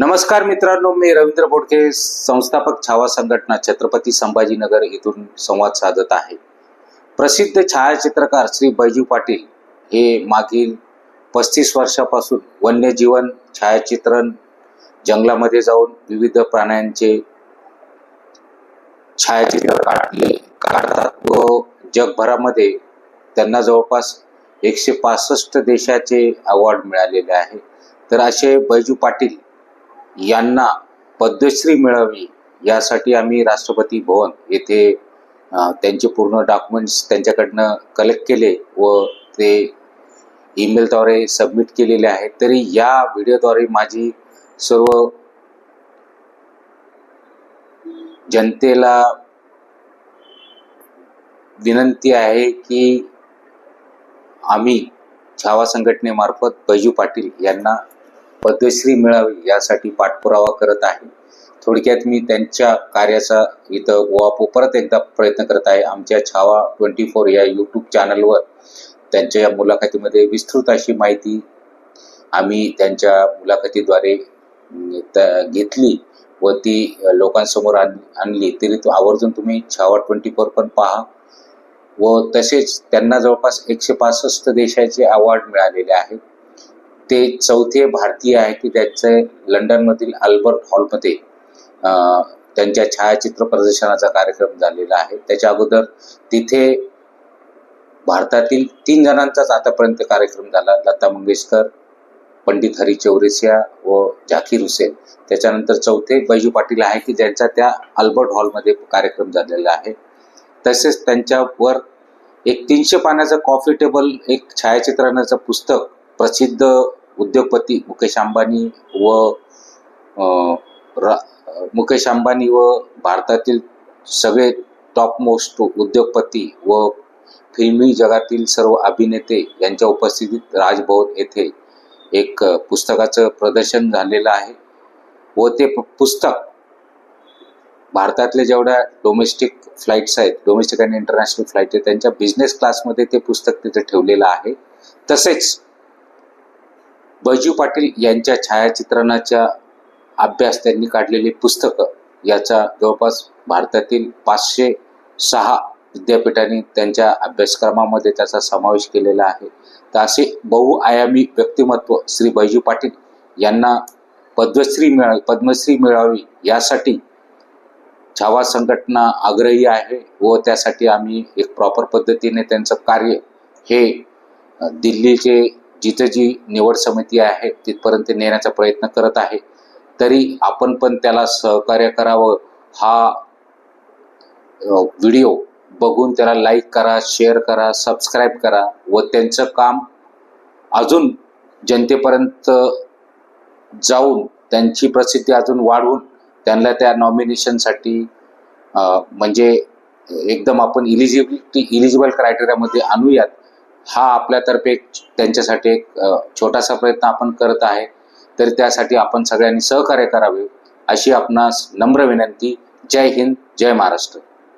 नमस्कार मित्रांनो मी रवींद्र बोडके संस्थापक छावा संघटना छत्रपती संभाजीनगर येथून संवाद साधत आहे. प्रसिद्ध छायाचित्रकार श्री बैजू पाटील हे मागील पस्तीस वर्षापासून वन्यजीवन छायाचित्रण जंगलामध्ये जाऊन विविध प्राण्यांचे छायाचित्र काढले काढतात व जगभरामध्ये त्यांना जवळपास एकशे पासष्ट देशाचे अवॉर्ड मिळालेले आहे. तर असे बैजू पाटील यांना पद्मश्री मिळावी यासाठी आम्ही राष्ट्रपती भवन येथे त्यांचे पूर्ण डॉक्युमेंट्स त्यांच्याकडनं कलेक्ट केले व ते ईमेलद्वारे सबमिट केलेले आहेत. तरी या व्हिडिओद्वारे माझी सर्व जनतेला विनंती आहे की आम्ही छावा संघटनेमार्फत बैजू पाटील यांना पद्मश्री मिळावी यासाठी पाठपुरावा करत आहे. थोडक्यात मी त्यांच्या कार्याचा इथं वा परत एकदा प्रयत्न करत आहे. आमच्या छावा ट्वेंटी फोर या यूट्यूब चॅनलवर त्यांच्या या मुलाखतीमध्ये विस्तृत अशी माहिती आम्ही त्यांच्या मुलाखतीद्वारे घेतली व ती लोकांसमोर आण आणली. तरी तो आवर्जून तुम्ही छावा ट्वेंटी फोर पण पहा व तसेच त्यांना जवळपास एकशे पासष्ट देशाचे अवॉर्ड मिळालेले आहेत. ते चौथे भारतीय आहे की त्याचे लंडनमधील अल्बर्ट हॉलमध्ये त्यांच्या छायाचित्र प्रदर्शनाचा कार्यक्रम झालेला आहे. त्याच्या अगोदर तिथे भारतातील तीन जणांचाच आतापर्यंत कार्यक्रम झाला. लता मंगेशकर पंडित हरी चौरसिया व झाकीर हुसेन. त्याच्यानंतर चौथे बैजू पाटील आहे की ज्यांचा त्या अल्बर्ट हॉलमध्ये कार्यक्रम झालेला आहे. तसेच त्यांच्यावर एक तीनशे पानाचं कॉफी टेबल एक छायाचित्रणाचं पुस्तक प्रसिद्ध उद्योगपती मुकेश अंबानी व रा- मुकेश अंबानी व भारतातील सगळे टॉप मोस्ट उद्योगपती व फिल्मी जगातील सर्व अभिनेते यांच्या उपस्थितीत राजभवन येथे एक पुस्तकाचं प्रदर्शन झालेलं आहे व ते पुस्तक भारतातल्या जेवढ्या डोमेस्टिक फ्लाईट्स आहेत डोमेस्टिक आणि इंटरनॅशनल फ्लाईट आहेत त्यांच्या बिझनेस क्लासमध्ये ते पुस्तक तिथे ठेवलेलं आहे. तसेच बैजू पाटील यांच्या छायाचित्रणाच्या अभ्यास त्यांनी काढलेली पुस्तकं याचा जवळपास भारतातील पाचशे सहा विद्यापीठांनी त्यांच्या अभ्यासक्रमामध्ये त्याचा समावेश केलेला आहे. तर असे बहुआयामी व्यक्तिमत्व श्री बैजू पाटील यांना पद्मश्री मिळावी पद्मश्री मिळावी यासाठी छावा संघटना आग्रही आहे व त्यासाठी आम्ही एक प्रॉपर पद्धतीने त्यांचं कार्य हे दिल्लीचे जिथं जी निवड समिती आहे तिथपर्यंत नेण्याचा प्रयत्न करत आहे. तरी आपण पण त्याला सहकार्य करावं. हा व्हिडिओ बघून त्याला लाईक करा शेअर करा सबस्क्राईब करा व त्यांचं काम अजून जनतेपर्यंत जाऊन त्यांची प्रसिद्धी अजून वाढवून त्यांना त्या नॉमिनेशनसाठी म्हणजे एकदम आपण इलिजिबिलिटी इलिजिबल क्रायटेरियामध्ये आणूयात. हा आपल्यातर्फे एक त्यांच्यासाठी एक छोटासा प्रयत्न आपण करत आहे. तर त्यासाठी आपण सगळ्यांनी सहकार्य करावे अशी आपणास नम्र विनंती. जय हिंद जय महाराष्ट्र.